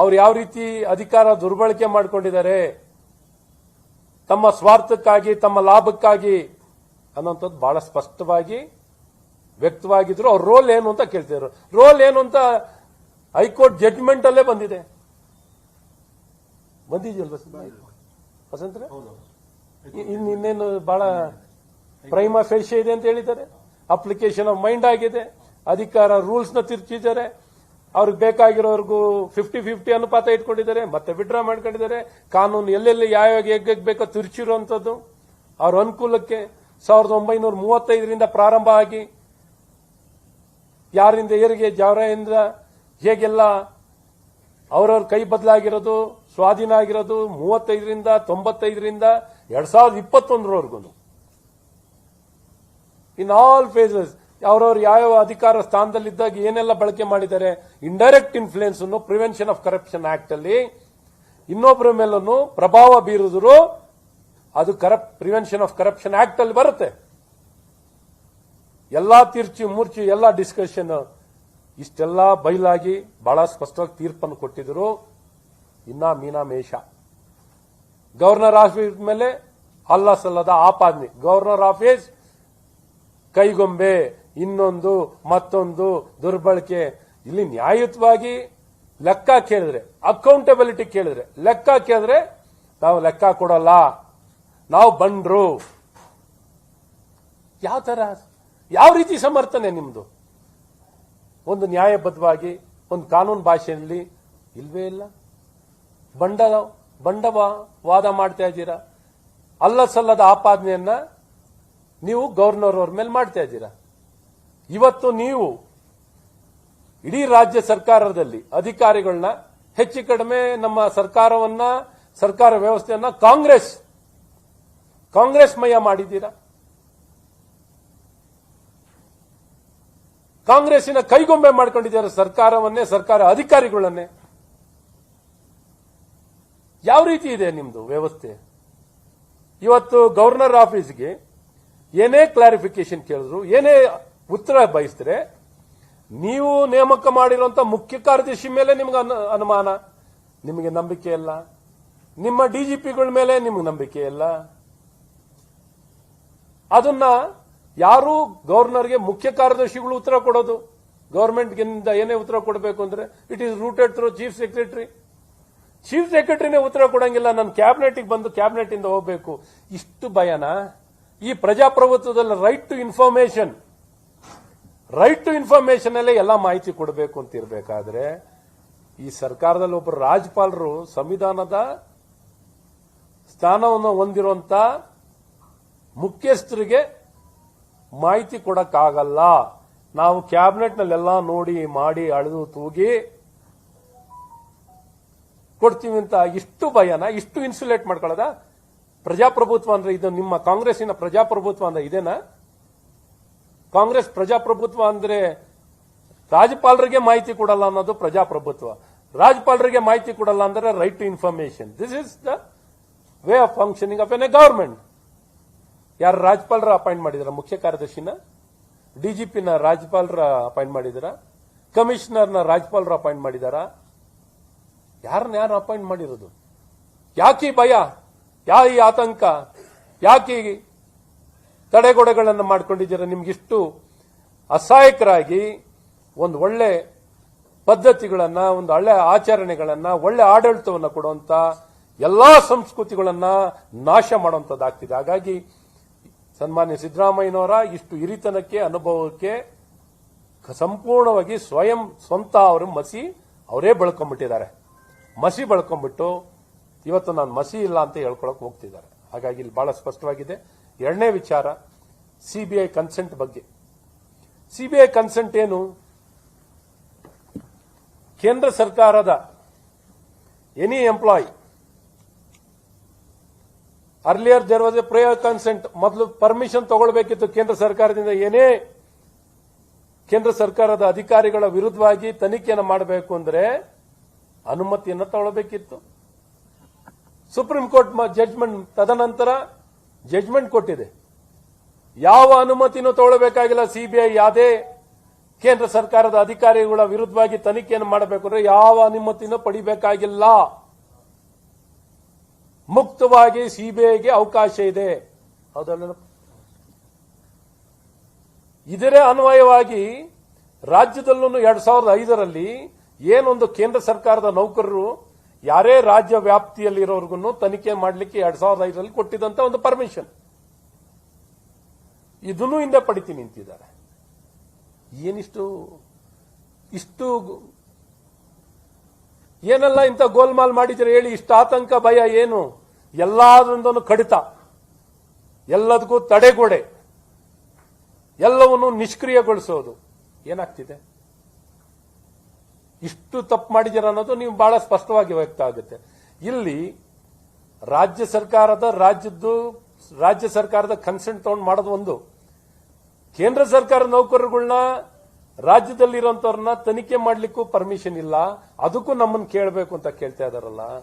ಅವ್ರು ಯಾವ ರೀತಿ ಅಧಿಕಾರ ದುರ್ಬಳಕೆ ಮಾಡಿಕೊಂಡಿದ್ದಾರೆ, ತಮ್ಮ ಸ್ವಾರ್ಥಕ್ಕಾಗಿ, ತಮ್ಮ ಲಾಭಕ್ಕಾಗಿ ಅನ್ನೋಂಥದ್ದು ಬಹಳ ಸ್ಪಷ್ಟವಾಗಿ, ವ್ಯಕ್ತವಾಗಿದ್ರು ಅವ್ರ ರೋಲ್ ಏನು ಅಂತ ಕೇಳ್ತಿದ್ರು. ರೋಲ್ ಏನು ಅಂತ ಹೈಕೋರ್ಟ್ ಜಡ್ಜ್ಮೆಂಟ್ ಅಲ್ಲೇ ಬಂದಿದೆ. ಬಂದಿದೆಯಲ್ವ ಇನ್ನು ಇನ್ನೇನು ಬಹಳ ಪ್ರೈಮ ಫೇಷ ಇದೆ ಅಂತ ಹೇಳಿದ್ದಾರೆ. ಅಪ್ಲಿಕೇಶನ್ ಆಫ್ ಮೈಂಡ್ ಆಗಿದೆ. ಅಧಿಕಾರ ರೂಲ್ಸ್ನ ತಿರ್ಚಿದ್ದಾರೆ. ಅವ್ರಿಗೆ ಬೇಕಾಗಿರೋರ್ಗೂ ಫಿಫ್ಟಿ ಫಿಫ್ಟಿ ಅನುಪಾತ ಇಟ್ಕೊಂಡಿದ್ದಾರೆ, ಮತ್ತೆ ವಿಡ್ರಾ ಮಾಡ್ಕೊಂಡಿದ್ದಾರೆ. ಕಾನೂನು ಎಲ್ಲೆಲ್ಲಿ ಯಾವ್ಯಾವ ಹೇಗೆ ಬೇಕೋ ತಿರುಚಿರುವಂತದ್ದು ಅವ್ರ ಅನುಕೂಲಕ್ಕೆ ಸಾವಿರದ ಒಂಬೈನೂರ ಮೂವತ್ತೈದರಿಂದ ಪ್ರಾರಂಭ ಆಗಿ ಯಾರಿಂದ ಏರಿಗೆ ಜವರಿಂದ ಹೇಗೆಲ್ಲ ಅವರವ್ರ ಕೈ ಬದಲಾಗಿರೋದು, ಸ್ವಾಧೀನ ಆಗಿರೋದು, ಮೂವತ್ತೈದರಿಂದ ತೊಂಬತ್ತೈದರಿಂದ ಎರಡ್ ಸಾವಿರದ ಇಪ್ಪತ್ತೊಂದರವರೆಗೂ ಇನ್ ಆಲ್ ಫೇಸಸ್ ಅವರವ್ರು ಯಾವ ಅಧಿಕಾರ ಸ್ಥಾನದಲ್ಲಿದ್ದಾಗ ಏನೆಲ್ಲ ಬಳಕೆ ಮಾಡಿದ್ದಾರೆ ಇಂಡೈರೆಕ್ಟ್ ಇನ್ಫ್ಲೂಯೆನ್ಸ್ ಅನ್ನು ಪ್ರಿವೆನ್ಷನ್ ಆಫ್ ಕರಪ್ಷನ್ ಆಕ್ಟ್ ಅಲ್ಲಿ ಇನ್ನೊಬ್ಬರ ಮೇಲೂ ಪ್ರಭಾವ ಬೀರಿದ್ರು ಅದು ಕರಪ್ ಪ್ರಿವೆನ್ಷನ್ ಆಫ್ ಕರಪ್ಷನ್ ಆಕ್ಟ್ ಅಲ್ಲಿ ಬರುತ್ತೆ. ಎಲ್ಲಾ ತೀರ್ಚಿ ಮೂರ್ಚಿ ಎಲ್ಲ ಡಿಸ್ಕಷನ್ ಇಷ್ಟೆಲ್ಲ ಬಯಲಾಗಿ ಬಹಳ ಸ್ಪಷ್ಟವಾಗಿ ತೀರ್ಪನ್ನು ಕೊಟ್ಟಿದ್ರು. ಇನ್ನ ಮೀನಾ ಮೇಷ ಗವರ್ನರ್ ಆಫೀಸ್ ಮೇಲೆ ಅಲ್ಲ ಸಲ್ಲದ ಆಪಾದನೆ. ಗವರ್ನರ್ ಆಫೀಸ್ ಕೈಗೊಂಬೆ ಇನ್ನೊಂದು, ಮತ್ತೊಂದು ದುರ್ಬಳಕೆ. ಇಲ್ಲಿ ನ್ಯಾಯಯುತವಾಗಿ ಲೆಕ್ಕ ಕೇಳಿದ್ರೆ ಅಕೌಂಟಬಿಲಿಟಿ ಕೇಳಿದ್ರೆ, ಲೆಕ್ಕ ಕೇಳಿದ್ರೆ ನಾವು ಲೆಕ್ಕ ಕೊಡಲ್ಲ. ನಾವು ಬಂಡ್ರು. ಯಾವ ತರ? ಯಾವ ರೀತಿ ಸಮರ್ಥನೆ ನಿಮ್ದು? ಒಂದು ನ್ಯಾಯಬದ್ಧವಾಗಿ, ಒಂದು ಕಾನೂನು ಭಾಷೆಯಲ್ಲಿ ಇಲ್ವೇ ಇಲ್ಲ. ಬಂಡ ಬಂಡವ ವಾದ ಮಾಡ್ತಾ ಇದ್ದೀರಾ? ಅಲ್ಲ ಸಲ್ಲದ ಆಪಾದನೆಯನ್ನ ನೀವು ಗವರ್ನರ್ ಅವ್ರ ಮೇಲೆ ಮಾಡ್ತಾ ಇದ್ದೀರಾ? ಇವತ್ತು ನೀವು ಇಡೀ ರಾಜ್ಯ ಸರ್ಕಾರದಲ್ಲಿ ಅಧಿಕಾರಿಗಳನ್ನ ಹೆಚ್ಚು ಕಡಿಮೆ ನಮ್ಮ ಸರ್ಕಾರವನ್ನ, ಸರ್ಕಾರ ವ್ಯವಸ್ಥೆಯನ್ನ ಕಾಂಗ್ರೆಸ್ ಕಾಂಗ್ರೆಸ್ ಮಯ ಮಾಡಿದ್ದೀರಾ? ಕಾಂಗ್ರೆಸ್ಸಿನ ಕೈಗೊಂಬೆ ಮಾಡ್ಕೊಂಡಿದ್ದಾರೆ ಸರ್ಕಾರವನ್ನೇ, ಸರ್ಕಾರ ಅಧಿಕಾರಿಗಳನ್ನೇ. ಯಾವ ರೀತಿ ಇದೆ ನಿಮ್ದು ವ್ಯವಸ್ಥೆ? ಇವತ್ತು ಗವರ್ನರ್ ಆಫೀಸ್ಗೆ ಏನೇ ಕ್ಲಾರಿಫಿಕೇಶನ್ ಕೇಳಿದ್ರು, ಏನೇ ಉತ್ತರ ಬಯಸಿದ್ರೆ ನೀವು ನೇಮಕ ಮಾಡಿರುವಂತ ಮುಖ್ಯ ಕಾರ್ಯದರ್ಶಿ ಮೇಲೆ ನಿಮ್ಗೆ ಅನು- ಅನುಮಾನ, ನಿಮಗೆ ನಂಬಿಕೆ ಇಲ್ಲ. ನಿಮ್ಮ ಡಿಜಿಪಿಗಳ ಮೇಲೆ ನಿಮ್ಗೆ ನಂಬಿಕೆ ಇಲ್ಲ. ಅದನ್ನ ಯಾರು ಗವರ್ನರ್ಗೆ ಮುಖ್ಯ ಕಾರ್ಯದರ್ಶಿಗಳು ಉತ್ತರ ಕೊಡೋದು? ಗವರ್ಮೆಂಟ್ಗಿಂದ ಏನೇ ಉತ್ತರ ಕೊಡಬೇಕು ಅಂದ್ರೆ it is routed through chief secretary chief ಸೆಕ್ರೆಟರಿನೇ ಉತ್ತರ ಕೊಡಂಗಿಲ್ಲ, ನಾನು ಕ್ಯಾಬಿನೆಟ್ಗೆ ಬಂದು ಕ್ಯಾಬಿನೆಟ್ ಇಂದ ಹೋಗಬೇಕು. ಇಷ್ಟು ಭಯನ? ಈ ಪ್ರಜಾಪ್ರಭುತ್ವದಲ್ಲಿ right to information right to information ಅಲ್ಲೇ ಎಲ್ಲ ಮಾಹಿತಿ ಕೊಡಬೇಕು ಅಂತ ಇರಬೇಕಾದ್ರೆ, ಈ ಸರ್ಕಾರದಲ್ಲಿ ಒಬ್ಬರು ರಾಜ್ಯಪಾಲರು ಸಂವಿಧಾನದ ಸ್ಥಾನವನ್ನು ಹೊಂದಿರುವಂತ ಮುಖ್ಯಸ್ಥರಿಗೆ ಮಾಹಿತಿ ಕೊಡಕ್ಕಾಗಲ್ಲ. ನಾವು ಕ್ಯಾಬಿನೆಟ್ನಲ್ಲೆಲ್ಲ ನೋಡಿ, ಮಾಡಿ, ಅಳೆದು, ತೂಗಿ ಕೊಡ್ತೀವಿ ಅಂತ ಇಷ್ಟು ಭಯನ, ಇಷ್ಟು ಇನ್ಸುಲೇಟ್ ಮಾಡ್ಕೊಳ್ಳೋದ? ಪ್ರಜಾಪ್ರಭುತ್ವ ಅಂದ್ರೆ ಇದು ನಿಮ್ಮ ಕಾಂಗ್ರೆಸ್ಸಿನ ಪ್ರಜಾಪ್ರಭುತ್ವ ಅಂದ್ರೆ ಇದೇನಾ? ಕಾಂಗ್ರೆಸ್ ಪ್ರಜಾಪ್ರಭುತ್ವ ಅಂದ್ರೆ ರಾಜ್ಯಪಾಲರಿಗೆ ಮಾಹಿತಿ ಕೊಡಲ್ಲ ಅನ್ನೋದು ಪ್ರಜಾಪ್ರಭುತ್ವ. ರಾಜ್ಯಪಾಲರಿಗೆ ಮಾಹಿತಿ ಕೊಡಲ್ಲ ಅಂದ್ರೆ right to information this is the way of functioning of an a government ಯಾರು ರಾಜ್ಯಪಾಲರ ಅಪಾಯಿಂಟ್ ಮಾಡಿದಾರ? ಮುಖ್ಯ ಕಾರ್ಯದರ್ಶಿನ? ಡಿಜಿಪಿನ ರಾಜ್ಯಪಾಲರ ಅಪಾಯಿಂಟ್ ಮಾಡಿದಾರ? ಕಮಿಷನರ್ನ ರಾಜ್ಯಪಾಲರ ಅಪಾಯಿಂಟ್ ಮಾಡಿದಾರ? ಯಾರನ್ನ ಯಾರು ಅಪಾಯಿಂಟ್ ಮಾಡಿರೋದು? ಯಾಕೆ ಭಯ? ಯಾ ಈ ಆತಂಕ? ಯಾಕೆ ತಡೆಗೋಡೆಗಳನ್ನು ಮಾಡ್ಕೊಂಡಿದ್ದೀರಾ, ನಿಮ್ಗಿಷ್ಟು ಅಸಹಾಯಕರಾಗಿ ಒಂದು ಒಳ್ಳೆ ಪದ್ಧತಿಗಳನ್ನ, ಒಂದು ಒಳ್ಳೆ ಆಚರಣೆಗಳನ್ನ, ಒಳ್ಳೆ ಆಡಳಿತವನ್ನು ಕೊಡುವಂತ ಎಲ್ಲಾ ಸಂಸ್ಕೃತಿಗಳನ್ನ ನಾಶ ಮಾಡುವಂತದ್ದಾಗ್ತಿದೆ. ಹಾಗಾಗಿ ಸನ್ಮಾನ್ಯ ಸಿದ್ದರಾಮಯ್ಯನವರ ಇಷ್ಟು ಹಿರಿತನಕ್ಕೆ, ಅನುಭವಕ್ಕೆ ಸಂಪೂರ್ಣವಾಗಿ ಸ್ವಯಂ ಸ್ವಂತ ಅವರು ಮಸಿ, ಅವರೇ ಬೆಳ್ಕೊಂಡ್ಬಿಟ್ಟಿದ್ದಾರೆ. ಮಸಿ ಬೆಳ್ಕೊಂಡ್ಬಿಟ್ಟು ಇವತ್ತು ನಾನು ಮಸಿ ಇಲ್ಲ ಅಂತ ಹೇಳ್ಕೊಳಕ್ ಹೋಗ್ತಿದ್ದಾರೆ. ಹಾಗಾಗಿ ಇಲ್ಲಿ ಬಹಳ ಸ್ಪಷ್ಟವಾಗಿದೆ. ಎರಡನೇ ವಿಚಾರ ಸಿಬಿಐ ಕನ್ಸೆಂಟ್ ಬಗ್ಗೆ. ಸಿಬಿಐ ಕನ್ಸೆಂಟ್ ಏನು? ಕೇಂದ್ರ ಸರ್ಕಾರದ any employee earlier there was a prior consent ಮೊದಲು ಪರ್ಮಿಷನ್ ತಗೊಳ್ಬೇಕಿತ್ತು ಕೇಂದ್ರ ಸರ್ಕಾರದಿಂದ ಏನೇ ಕೇಂದ್ರ ಸರ್ಕಾರದ ಅಧಿಕಾರಿಗಳ ವಿರುದ್ಧವಾಗಿ ತನಿಖೆಯನ್ನು ಮಾಡಬೇಕು ಅಂದರೆ ಅನುಮತಿಯನ್ನು ತಗೊಳ್ಬೇಕಿತ್ತು. ಸುಪ್ರೀಂ ಕೋರ್ಟ್ ಜಡ್ಜ್ಮೆಂಟ್ ತದನಂತರ ಜಡ್ಜ್ಮೆಂಟ್ ಕೊಟ್ಟಿದೆ. ಯಾವ ಅನುಮತಿನೂ ತಗೊಳ್ಬೇಕಾಗಿಲ್ಲ. ಸಿಬಿಐ ಯಾವುದೇ ಕೇಂದ್ರ ಸರ್ಕಾರದ ಅಧಿಕಾರಿಗಳ ವಿರುದ್ಧವಾಗಿ ತನಿಖೆಯನ್ನು ಮಾಡಬೇಕು ಅಂದ್ರೆ ಯಾವ ಅನುಮತಿನೂ ಪಡಿಬೇಕಾಗಿಲ್ಲ. ಮುಕ್ತವಾಗಿ ಸಿಬಿಐಗೆ ಅವಕಾಶ ಇದೆ. ಇದರ ಅನ್ವಯವಾಗಿ ರಾಜ್ಯದಲ್ಲೂ ಎರಡ್ ಸಾವಿರದ ಐದರಲ್ಲಿ ಏನೊಂದು ಕೇಂದ್ರ ಸರ್ಕಾರದ ನೌಕರರು ಯಾರೇ ರಾಜ್ಯ ವ್ಯಾಪ್ತಿಯಲ್ಲಿರೋರ್ಗು ತನಿಖೆ ಮಾಡಲಿಕ್ಕೆ ಎರಡ್ ಸಾವಿರದ ಐದರಲ್ಲಿ ಕೊಟ್ಟಿದ್ದಂತ ಒಂದು ಪರ್ಮಿಷನ್ ಇದನ್ನು ಹಿಂದೆ ಪಡಿತೀನಿ ನಿಂತಿದ್ದಾರೆ ಏನಿಷ್ಟು, ಇಷ್ಟು ಏನೆಲ್ಲ ಇಂಥ ಗೋಲ್ಮಾಲ್ ಮಾಡಿದ್ರೆ ಹೇಳಿ ಇಷ್ಟು ಆತಂಕ, ಭಯ ಏನು? ಎಲ್ಲದೊಂದನ್ನು ಕಡಿತ. ಎಲ್ಲದಕ್ಕೂ ತಡೆಗೋಡೆ. ಎಲ್ಲವನ್ನು ನಿಷ್ಕ್ರಿಯಗೊಳಿಸೋದು. ಏನಾಗ್ತಿದೆ? ಇಷ್ಟು ತಪ್ಪು ಮಾಡಿದ್ದೀರ ಅನ್ನೋದು ನೀವು ಬಹಳ ಸ್ಪಷ್ಟವಾಗಿ ವ್ಯಕ್ತ ಆಗುತ್ತೆ. ಇಲ್ಲಿ ರಾಜ್ಯ ಸರ್ಕಾರದ ರಾಜ್ಯದ್ದು, ರಾಜ್ಯ ಸರ್ಕಾರದ ಕನ್ಸೆಂಟ್ ತಗೊಂಡು ಮಾಡೋದು ಒಂದು. ಕೇಂದ್ರ ಸರ್ಕಾರ ನೌಕರರುಗಳನ್ನ ರಾಜ್ಯದಲ್ಲಿರುವಂತವ್ರನ್ನ ತನಿಖೆ ಮಾಡಲಿಕ್ಕೂ ಪರ್ಮಿಷನ್ ಇಲ್ಲ. ಅದಕ್ಕೂ ನಮ್ಮನ್ನು ಕೇಳಬೇಕು ಅಂತ ಕೇಳ್ತಾ ಇದಾರಲ್ಲ.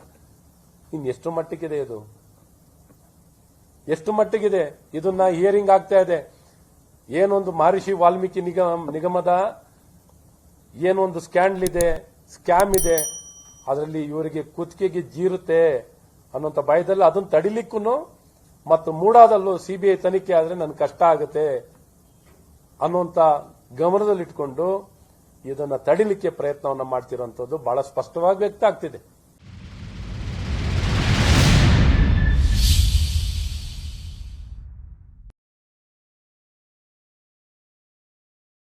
ಇನ್ ಎಷ್ಟು ಮಟ್ಟಿಗಿದೆ ಇದು? ಎಷ್ಟು ಮಟ್ಟಿಗಿದೆ? ಇದನ್ನ ಹಿಯರಿಂಗ್ ಆಗ್ತಾ ಇದೆ. ಏನೊಂದು ಮಹರ್ಷಿ ವಾಲ್ಮೀಕಿ ನಿಗಮ, ನಿಗಮದ ಏನೊಂದು ಸ್ಕ್ಯಾಂಡಲ್ ಇದೆ ಸ್ಕ್ಯಾಮ್ ಇದೆ, ಅದರಲ್ಲಿ ಇವರಿಗೆ ಕುತ್ತಿಗೆಗೆ ಜೀರುತ್ತೆ ಅನ್ನೋಂಥ ಭಯದಲ್ಲಿ ಅದನ್ನ ತಡಿಲಿಕ್ಕೂ ಮತ್ತು ಮೂಡಾದಲ್ಲೂ ಸಿಬಿಐ ತನಿಖೆ ಆದರೆ ನನಗೆ ಕಷ್ಟ ಆಗುತ್ತೆ ಅನ್ನೋಂಥ ಗಮನದಲ್ಲಿಟ್ಕೊಂಡು ಇದನ್ನು ತಡಿಲಿಕ್ಕೆ ಪ್ರಯತ್ನವನ್ನು ಮಾಡ್ತಿರೋಂಥದ್ದು ಬಹಳ ಸ್ಪಷ್ಟವಾಗಿ ವ್ಯಕ್ತ ಆಗ್ತಿದೆ.